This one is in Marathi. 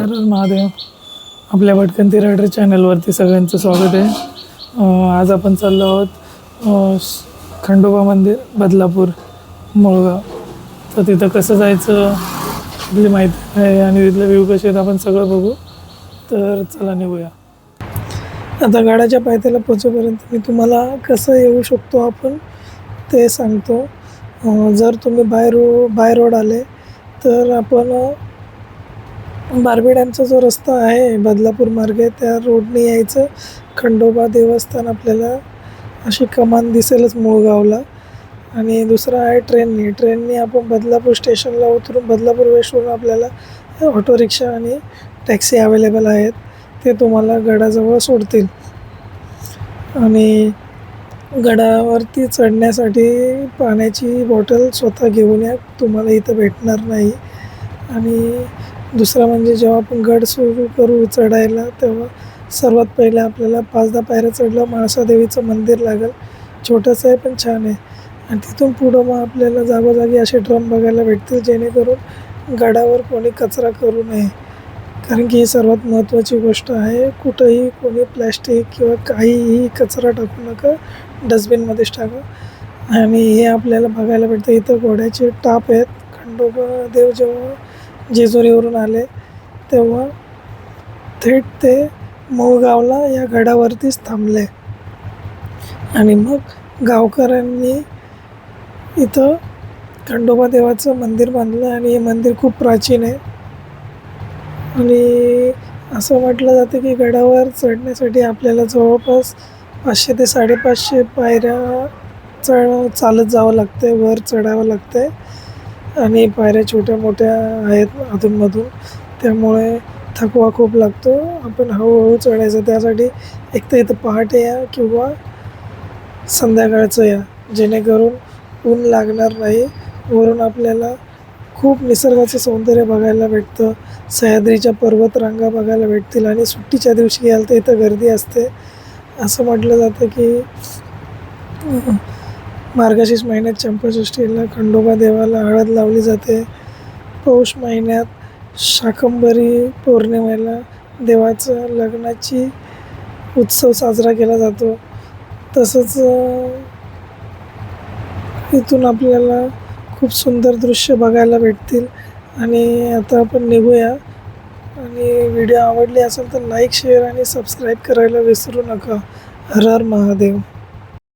हर महादेव आपल्या भटकंती रायडर चॅनलवरती सगळ्यांचं स्वागत आहे. आज आपण चाललो आहोत खंडोबा मंदिर बदलापूर मुळगाव. तर तिथं कसं जायचं आपली माहिती आहे आणि तिथलं व्ह्यू कसे आहेत आपण सगळं बघू. तर चला निघूया. आता गाड्याच्या पायथ्याला पोचेपर्यंत मी तुम्हाला कसं येऊ शकतो आपण ते सांगतो. जर तुम्ही बाय रो बाय रोड आले तर आपण बार्बी डॅमचा जो रस्ता आहे बदलापूर मार्गे त्या रोडने यायचं. खंडोबा देवस्थान आपल्याला अशी कमान दिसेलच मुळगावला. आणि दुसरं आहे ट्रेननी. ट्रेननी आपण बदलापूर स्टेशनला उतरून बदलापूर वेस्टवरून आपल्याला ऑटो रिक्षा आणि टॅक्सी अवेलेबल आहेत. ते तुम्हाला गडाजवळ सोडतील. आणि गडावरती चढण्यासाठी पाण्याची बॉटल स्वतः घेऊन या. तुम्हाला इथं भेटणार नाही. आणि दुसरं म्हणजे जेव्हा आपण गड सुरू करू चढायला तेव्हा सर्वात पहिले आपल्याला पाच दहा पायऱ्या चढलं महासादेवीचं मंदिर लागेल. छोटंसं आहे पण छान आहे. आणि तिथून पुढं मग आपल्याला जागोजागी असे ड्रम बघायला भेटतील जेणेकरून गडावर कोणी कचरा करू नये. कारण की ही सर्वात महत्त्वाची गोष्ट आहे कुठंही कोणी प्लॅस्टिक किंवा काहीही कचरा टाकू नका डस्टबिनमध्येच टाका. आणि हे आपल्याला बघायला भेटतं. इथं घोड्याचे टाप आहेत. खंडोबा देव जेव्हा जेजुरीवरून आले तेव्हा थेट ते मूळगावला या गडावरतीच थांबले. आणि मग गावकऱ्यांनी इथं खंडोबा देवाचं मंदिर बांधलं आणि हे मंदिर खूप प्राचीन आहे. आणि असं म्हटलं जातं की गडावर चढण्यासाठी आपल्याला जवळपास पाचशे ते साडेपाचशे पायऱ्या चढ चालत जावं लागते वर चढावं लागतं आणि पायऱ्या छोट्या मोठ्या आहेत अधूनमधून. त्यामुळे थकवा खूप लागतो. आपण हळूहळू चढायचं. त्यासाठी एक तर इथं पहाटे या किंवा संध्याकाळचं या. जेणेकरून ऊन लागणार नाही. वरून आपल्याला खूप निसर्गाचं सौंदर्य बघायला भेटतं. सह्याद्रीच्या पर्वतरांगा बघायला भेटतील आणि सुट्टीच्या दिवशी याल तर इथं गर्दी असते. असं म्हटलं जातं की मार्गशीर्ष महिन्यात चंपाषष्ठीला खंडोबा देवाला हळद लावली जाते. पौष महिन्यात शाकंभरी पौर्णिमेला देवाचं लग्नाची उत्सव साजरा केला जातो. तसंच इथून आपल्याला खूप सुंदर दृश्य बघायला भेटतील. आणि आता आपण निघूया. आणि व्हिडिओ आवडली असेल तर लाईक शेअर आणि सबस्क्राईब करायला विसरू नका. हर हर महादेव.